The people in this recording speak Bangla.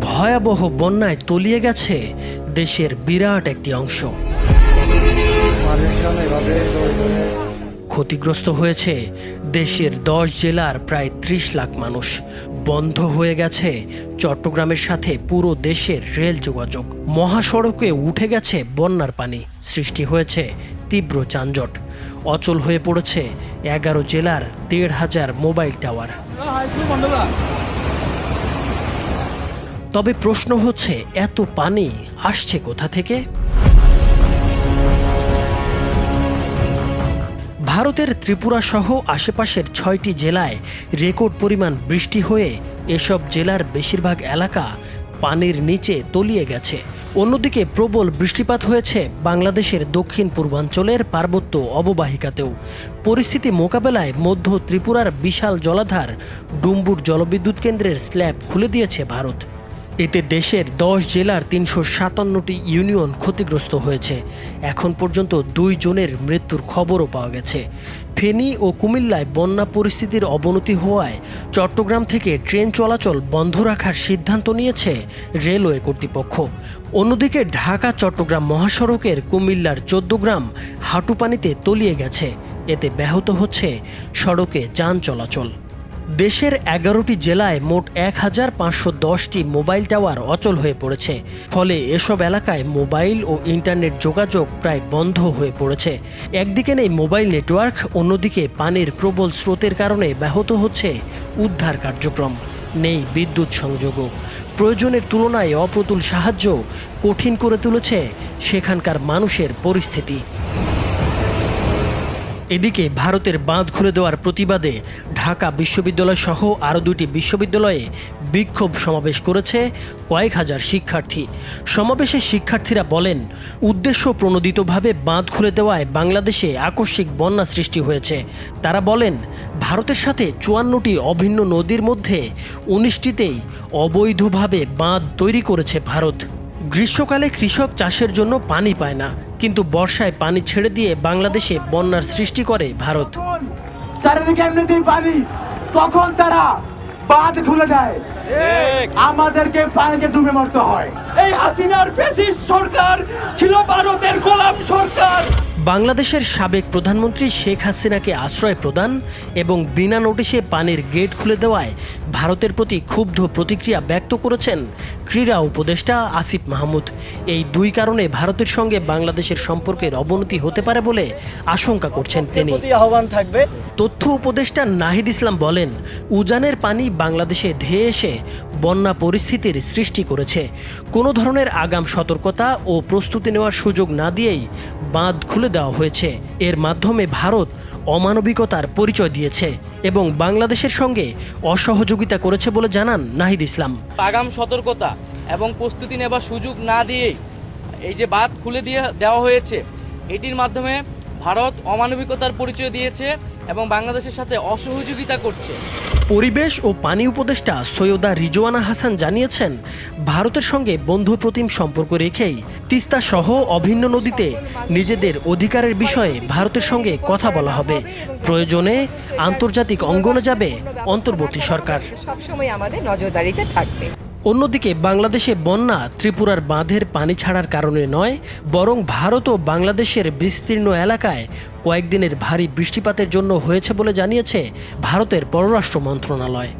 ভয়াবহ বন্যায় তলিয়ে গেছে দেশের বিরাট একটি অংশ। মানুষজন এভাবে ক্ষতিগ্রস্ত হয়েছে। দেশের দশ জেলার প্রায় ত্রিশ লাখ মানুষ। বন্ধ হয়ে গেছে চট্টগ্রামের সাথে পুরো দেশের রেল যোগাযোগ। মহাসড়কে উঠে গেছে বন্যার পানি। সৃষ্টি হয়েছে তীব্র যানজট। অচল হয়ে পড়েছে এগারো জেলার দেড় হাজার মোবাইল টাওয়ার। তবে প্রশ্ন হচ্ছে, এত পানি আসছে কোথা থেকে? ভারতের ত্রিপুরা সহ আশেপাশের ছয়টি জেলায় রেকর্ড পরিমাণ বৃষ্টি হয়ে এসব জেলার বেশিরভাগ এলাকা পানির নিচে তলিয়ে গেছে। অন্যদিকে প্রবল বৃষ্টিপাত হয়েছে বাংলাদেশের দক্ষিণ পূর্বাঞ্চলের পার্বত্য অববাহিকাতেও। পরিস্থিতি মোকাবেলায় মধ্য ত্রিপুরার বিশাল জলাধার ডুম্বুর জলবিদ্যুৎ কেন্দ্রের স্ল্যাব খুলে দিয়েছে ভারত। এতে দেশের দশ জেলার তিনশো সাতান্নটি ইউনিয়ন ক্ষতিগ্রস্ত হয়েছে। এখন পর্যন্ত দুই জনের মৃত্যুর খবরও পাওয়া গেছে। ফেনী ও কুমিল্লায় বন্যা পরিস্থিতির অবনতি হওয়ায় চট্টগ্রাম থেকে ট্রেন চলাচল বন্ধ রাখার সিদ্ধান্ত নিয়েছে রেলওয়ে কর্তৃপক্ষ। অন্যদিকে ঢাকা, চট্টগ্রাম মহাসড়কের কুমিল্লার চোদ্দগ্রাম হাঁটুপানিতে তলিয়ে গেছে। এতে ব্যাহত হচ্ছে সড়কে যান চলাচল। দেশের এগারোটি জেলায় মোট এক হাজার পাঁচশো দশটি মোবাইল টাওয়ার অচল হয়ে পড়েছে। ফলে এসব এলাকায় মোবাইল ও ইন্টারনেট যোগাযোগ প্রায় বন্ধ হয়ে পড়েছে। একদিকে নেই মোবাইল নেটওয়ার্ক, অন্যদিকে পানির প্রবল স্রোতের কারণে ব্যাহত হচ্ছে উদ্ধার কার্যক্রম। নেই বিদ্যুৎ সংযোগও। প্রয়োজনের তুলনায় অপ্রতুল সাহায্য কঠিন করে তুলেছে সেখানকার মানুষের পরিস্থিতি। এদিকে ভারতের বাঁধ খুলে দেওয়ার প্রতিবাদে ঢাকা বিশ্ববিদ্যালয় সহ আরও দুটি বিশ্ববিদ্যালয়ে বিক্ষোভ সমাবেশ করেছে কয়েক হাজার শিক্ষার্থী। সমাবেশে শিক্ষার্থীরা বলেন, উদ্দেশ্য প্রণোদিতভাবে বাঁধ খুলে দেওয়ায় বাংলাদেশে আকস্মিক বন্যা সৃষ্টি হয়েছে। তারা বলেন, ভারতের সাথে চুয়ান্নটি অভিন্ন নদীর মধ্যে উনিশটিতেই অবৈধভাবে বাঁধ তৈরি করেছে ভারত। গ্রীষ্মকালে কৃষক চাষের জন্য পানি পায় না। কিন্তু বর্ষায় পানি ছেড়ে দিয়ে বাংলাদেশে বন্যার সৃষ্টি করে ভারত। চারিদিকে এমনিতেই পানি তখন তারা বাঁধ খুলে দেয়। আমাদেরকে পানিতে ডুবে মরতে হয়। এই হাসিনার ফেসিস্ট সরকার ছিল ভারতের গোলাম সরকার। বাংলাদেশের সাবেক প্রধানমন্ত্রী শেখ হাসিনাকে আশ্রয় প্রদান এবং বিনা নোটিশে পানির গেট খুলে দেওয়ায় ভারতের প্রতি ক্ষুব্ধ প্রতিক্রিয়া ব্যক্ত করেছেন ক্রীড়া উপদেষ্টা আসিফ মাহমুদ। এই দুই কারণে ভারতের সঙ্গে বাংলাদেশের সম্পর্কের অবনতি হতে পারে বলে আশঙ্কা করছেন তিনি। আহ্বান থাকবে। তথ্য উপদেষ্টা নাহিদ ইসলাম বলেন উজানের পানি বাংলাদেশে ধেয়ে এসে বন্যা পরিস্থিতির সৃষ্টি করেছে। কোনো ধরনের আগাম সতর্কতা ও প্রস্তুতি নেওয়ার সুযোগ না দিয়েই বাঁধ খুলে দেওয়া হয়েছে। এর মাধ্যমে ভারত অমানবিকতার পরিচয় দিয়েছে এবং বাংলাদেশের সঙ্গে অসহযোগিতা করেছে বলে জানান নাহিদ ইসলাম। আগাম সতর্কতা এবং প্রস্তুতি নেবার সুযোগ না দিয়েই এই যে বাঁধ খুলে দিয়ে দেওয়া হয়েছে, এটির মাধ্যমে ভারত অমানবিকতার পরিচয় দিয়েছে এবং বাংলাদেশের সাথে অসহযোগিতা করছে। পরিবেশ ও পানি উপদেষ্টা সৈয়দা রিজওয়ানা হাসান জানিয়েছেন ভারতের সঙ্গে বন্ধুপ্রতিম সম্পর্ক রেখেই তিস্তা সহ অভিন্ন নদীতে নিজেদের অধিকারের বিষয়ে ভারতের সঙ্গে কথা বলা হবে। প্রয়োজনে আন্তর্জাতিক অঙ্গনে যাবে অন্তর্বর্তী সরকার। সবসময় আমাদের নজরদারিতে থাকবে। অন্যদিকে বাংলাদেশে বন্যা ত্রিপুরার বাঁধের পানি ছাড়ার কারণে নয়, বরং ভারত ও বাংলাদেশের বিস্তীর্ণ এলাকায় কয়েকদিনের ভারী বৃষ্টিপাতের জন্য হয়েছে বলে জানিয়েছে ভারতের পররাষ্ট্র মন্ত্রণালয়।